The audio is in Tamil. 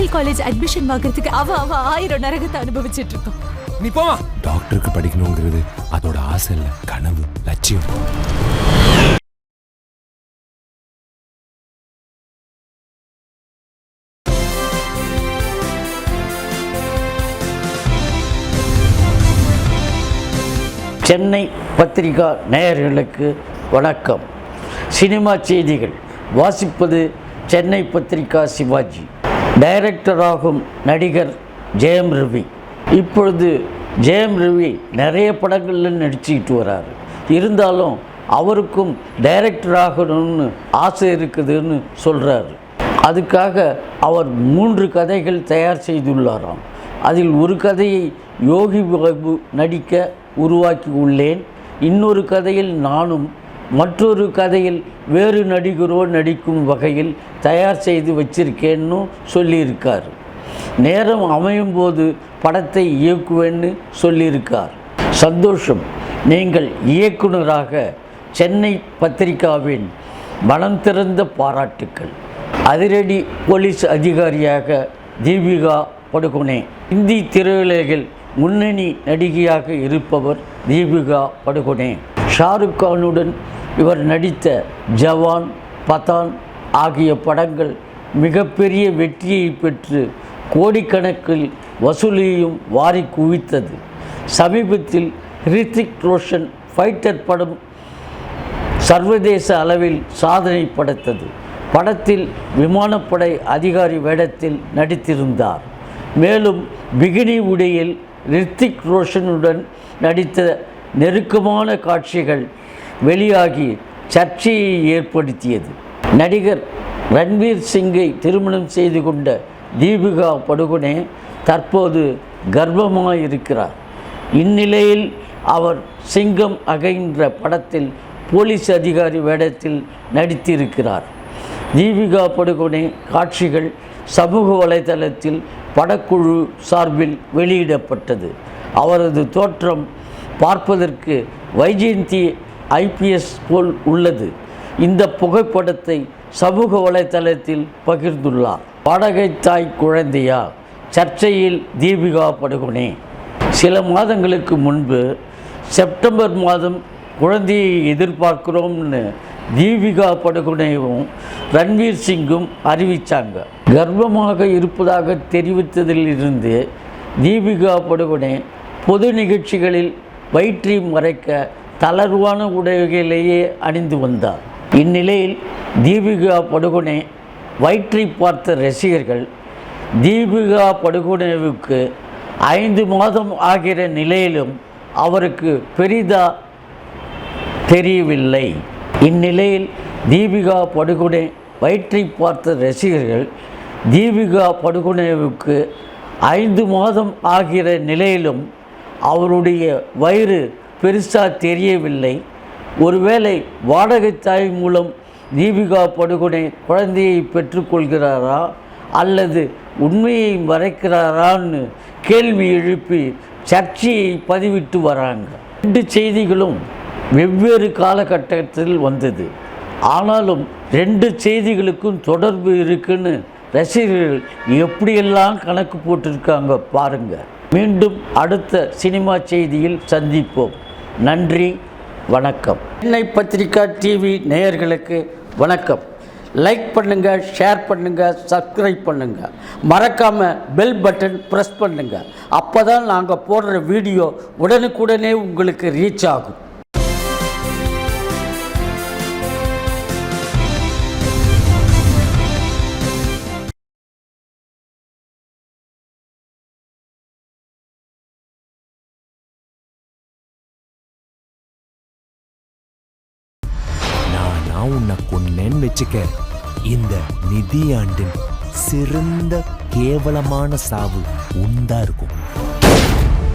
மெடிக்கல் காலேஜ் அட்மிஷன் வாங்குறதுக்கு அவ அவ ஆயிரம் நரகத்தை அனுபவிச்சிட்டு இருக்கோம் நீ போமா டாக்டருக்கு படிக்கணுங்கிறது அதோட ஆசை இல்லை கனவு லட்சியம். சென்னை பத்திரிகா நேயர்களுக்கு வணக்கம். சினிமா செய்திகள். வாசிப்பது சென்னை பத்திரிகா சிவாஜி. டைரக்டராகும் நடிகர் ஜெயம் ரவி. இப்பொழுது ஜெயம் ரவி நிறைய படங்களில் நடிச்சுக்கிட்டு வராரு. இருந்தாலும் அவருக்கும் டைரக்டர் ஆகணும்னு ஆசை இருக்குதுன்னு சொல்கிறாரு அதுக்காக அவர் மூன்று கதைகள் தயார் செய்துள்ளாராம். அதில் ஒரு கதையை யோகி பாபு நடிக்க உருவாக்கி உள்ளேன் இன்னொரு கதையில் நானும் மற்றொரு கதையில் வேறு நடிகரோ நடிக்கும் வகையில் தயார் செய்து வச்சிருக்கேன்னு சொல்லியிருக்கார். நேரம் அமையும் போது படத்தை இயக்குவேன்னு சொல்லியிருக்கார். சந்தோஷம். நீங்கள் இயக்குனராக சென்னை பத்திரிகாவின் மனம் திறந்த பாராட்டுக்கள். அதிரடி போலீஸ் அதிகாரியாக தீபிகா படுகோனே இந்தி திரையுலகில் முன்னணி நடிகையாக இருப்பவர் தீபிகா படுகோனே ஷாருக் கானுடன் இவர் நடித்த ஜவான் பதான் ஆகிய படங்கள் மிகப்பெரிய வெற்றியை பெற்று கோடிக்கணக்கில் வசூலையும் வாரி குவித்தது. சமீபத்தில் ஹிரித்திக் ரோஷன் ஃபைட்டர் படம் சர்வதேச அளவில் சாதனை படைத்தது. படத்தில் விமானப்படை அதிகாரி வேடத்தில் நடித்திருந்தார். மேலும் பிகினி உடையில் ரித்திக் ரோஷனுடன் நடித்த நெருக்கமான காட்சிகள் வெளியாகி சர்ச்சையை ஏற்படுத்தியது. நடிகர் ரன்வீர் சிங்கை திருமணம் செய்து கொண்ட தீபிகா படுகொனே தற்போது கர்ப்பமாயிருக்கிறார். இந்நிலையில் அவர் சிங்கம் அகைன்ற படத்தில் போலீஸ் அதிகாரி வேடத்தில் நடித்திருக்கிறார். தீபிகா படுகொனே காட்சிகள் சமூக வலைதளத்தில் படக்குழு சார்பில் வெளியிடப்பட்டது. அவரது தோற்றம் பார்ப்பதற்கு வைஜெயந்தி ஐபிஎஸ் போல் உள்ளது. இந்த புகைப்படத்தை சமூக வலைதளத்தில் பகிர்ந்துள்ளார். வாடகை தாய் குழந்தையா? சர்ச்சையில் தீபிகா படுகொனே சில மாதங்களுக்கு முன்பு செப்டம்பர் மாதம் குழந்தையை எதிர்பார்க்கிறோம்னு தீபிகா படுகொனேவும் ரன்வீர் சிங்கும் அறிவித்தாங்க கர்ப்பமாக இருப்பதாக தெரிவித்ததிலிருந்து தீபிகா படுகொனே பொது நிகழ்ச்சிகளில் வயிற்றை மறைக்க தளர்வான உடைகளையே அணிந்து வந்தார். இந்நிலையில் தீபிகா படுகொனே வயிற்றை பார்த்த ரசிகர்கள் தீபிகா படுகொனேவுக்கு ஐந்து மாதம் ஆகிற நிலையிலும் அவருக்கு பெரிதா தெரியவில்லை. இந்நிலையில் தீபிகா படுகொனே வயிற்றை பார்த்த ரசிகர்கள் தீபிகா படுகொனேவுக்கு ஐந்து மாதம் ஆகிற நிலையிலும் அவருடைய வயிறு பெருசாக தெரியவில்லை. ஒருவேளை வாடகை தாய் மூலம் தீபிகா படுகொனே குழந்தையை பெற்றுக்கொள்கிறாரா அல்லது உண்மையை மறைக்கிறாரான்னு கேள்வி எழுப்பி சர்ச்சையை பதிவிட்டு வராங்க. ரெண்டு செய்திகளும் வெவ்வேறு காலகட்டத்தில் வந்தது. ஆனாலும் ரெண்டு செய்திகளுக்கும் தொடர்பு இருக்குன்னு ரசிகர்கள் எப்படியெல்லாம் கணக்கு போட்டிருக்காங்க பாருங்கள் மீண்டும் அடுத்த சினிமா செய்தியில் சந்திப்போம். நன்றி வணக்கம். சென்னை பத்திரிகா டிவி நேயர்களுக்கு வணக்கம். லைக் பண்ணுங்கள் ஷேர் பண்ணுங்கள் சப்ஸ்கிரைப் பண்ணுங்கள் மறக்காமல் பெல் பட்டன் ப்ரெஸ் பண்ணுங்கள் அப்போ தான் நாங்கள் போடுற வீடியோ உடனுக்குடனே உங்களுக்கு ரீச் ஆகும். நான் உன்னை கொன்னேன்னு வச்சுக்க. இந்த நிதியாண்டின் சிறந்த கேவலமான சாவு உண்டா இருக்கும்.